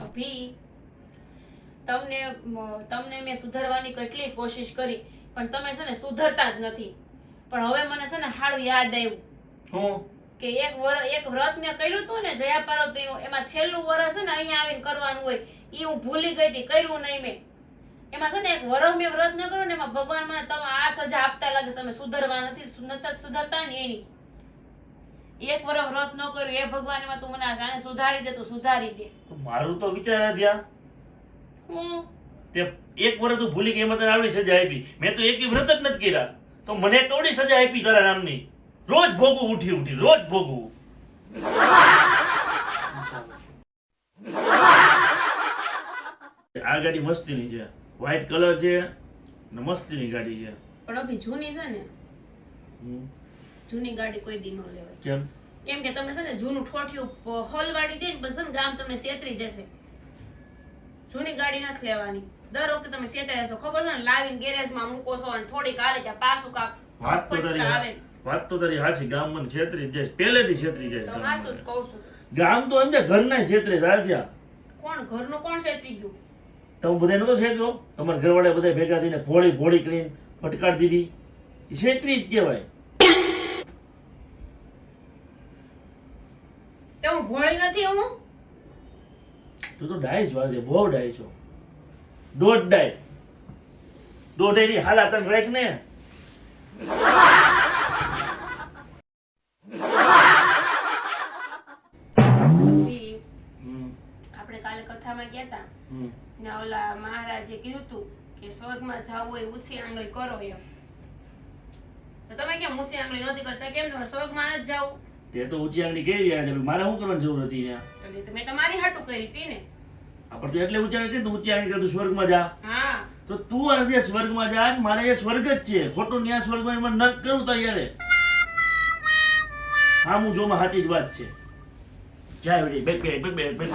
અભી તમને તમને મેં સુધારવાની કેટલી કોશિશ કરી પણ તમે છે ને સુધરતા જ નથી. પણ હવે મને છે ને હાળું યાદ આવ્યું. હું? કે એક વર એક વ્રત મેં કર્યું હતું ને જયા પાર્વતીનું એમાં છેલ્લું વરસ છે ને અહીંયા આવીને કરવાનું હોય એ હું ભૂલી ગઈ હતી કર્યું નહીં મેં. એમાં છે ને એક વરસ મેં વ્રત ન કર્યું ને એમાં ભગવાન મને તમે આ સજા આપતા લાગે તમે સુધરવા નથી સુધરતા ને એની. એક વરસ વ્રત ન કર્યું એ ભગવાન એમાં તું મને આને સુધારી દે તું સુધારી દે. મારું તો વિચાર ધ્યા હું? તે એક વર્ષ તું ભૂલી ગઈ એમાં તને આવડી સજા આપી. મેં તો એક વ્રત જ નથી કર્યા. તો મને કવડી સજા આપી તારા નામની. રોજ ભોગવું ઉઠી ઉઠી રોજ ભોગવું. આ ગાડી મસ્તીની છે. વ્હાઈટ કલર છે ને મસ્તીની ગાડી છે. પણ અભી જૂની છે ને. જૂની ગાડી કોઈ દી ન લેવાય. કેમ? કેમ કે તમે છે ને જૂનું ઠોઠિયું હલવાડી દે ને પછી ગામ તમને સેતરી જશે. જૂની ગાડી નથી લેવાની. દર વખતે તમે છેતરી તો ખબર છે ને? લાવીને ગેરેજમાં મૂકો છો અને થોડીક હાલે ત્યાં પાછું કાપ વાત તો તારી આવે વાત તો તારી હાચી. ગામ મને છેતરી જાય. પહેલેથી છેતરી જાય તો છે હાસું ગામ કહું છું. ગામ તો એમ છે ઘરના છેતરે ત્યાં. કોણ? ઘરનું કોણ છેતરી ગયું? તમે બધા નતો છેતરો તમારા ઘરવાળા બધા ભેગા થઈને ભોળી ભોળી કરીને ફટકાર દીધી. છેતરી જ કહેવાય તે હું ભોળી નથી હું? તું તો ડાય જ વાળે બહુ ડાય છો. દોઢ ડાય. દોઢ એની હાલા તને રાખ ને. આપણે કાલે કથામાં ગયા હતા ને ઓલા મહારાજે કીધું તું કે સ્વર્ગમાં જવું હોય ઊંચી આંગળી કરો એમ. તો તમે કેમ ઊંચી આંગળી નથી કરતા? કેમ તમે સ્વર્ગમાં જ જાવું? તે તો ઊંચી આંગળી કહી રહ્યા છે મારે શું કરવાની જરૂર હતી ત્યાં તો મેં તમારી હાટું કરી હતી ને. આપણે તો એટલે ઊંચી આંગળી કરી ઊંચી આંગળી તું સ્વર્ગમાં જા. હા. તો તું અર્ધે સ્વર્ગમાં જા મારે એ સ્વર્ગ જ છે. ખોટું ન્યાય સ્વર્ગમાં એમાં નર્ક કરું ત્યારે. હા હું જોમાં સાચી જ વાત છે. જાય વળી, બે બેઠ, બે બેઠ,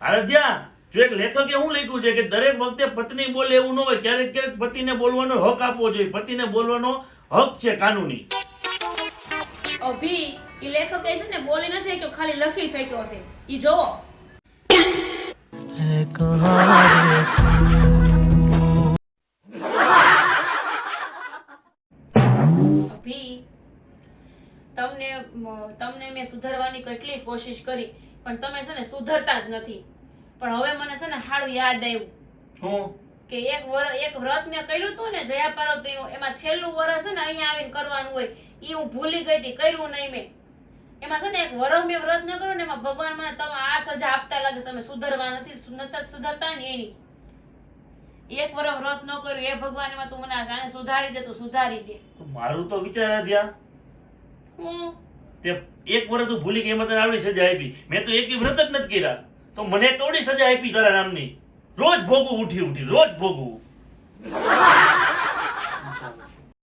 અરે બેઠ. જો એક લેખકે એવું લખ્યું છે કે દરેક વખતે પત્ની બોલે એવું ન હોય, ક્યારેક ક્યારેક પતિને બોલવાનો હક આપવો જોઈએ. પતિને બોલવાનો હક છે કાનૂની. અભી, ઈ લેખક છે ને, બોલી નથી કે ખાલી લખી શક્યો છે ઈ જોવો. તમને તમને મેં સુધારવાની કેટલી કોશિશ કરી, પણ તમે છે ને સુધરતા જ નથી. પણ હવે મને છે ને હાળું યાદ આવ્યું. હું? કે એક વર એક વ્રત મેં કર્યું હતું ને જયા પાર્વતીનું એમાં છેલ્લું વરસ છે ને અહીંયા આવીને કરવાનું હોય. એ હું ભૂલી ગઈ હતી કર્યું નહીં મેં. એમાં છે ને એક વરસ મેં વ્રત ન કર્યું ને એમાં ભગવાન મને તમે આ સજા આપતા લાગે તમે સુધરવા નથી સુધરતા ને એની. એક વરસ વ્રત ન કર્યું એ ભગવાન એમાં તું મને આને સુધારી દે તું સુધારી દે. મારું તો વિચાર ધ્યા હું? તે એક વર્ષ તું ભૂલી ગઈ એમાં તને આવડી સજા આપી. મેં તો એક વ્રત જ નથી કર્યા. તો મને કવડી સજા આપી તારા નામની રોજ ભોગવું ઉઠી ઉઠી રોજ ભોગવું.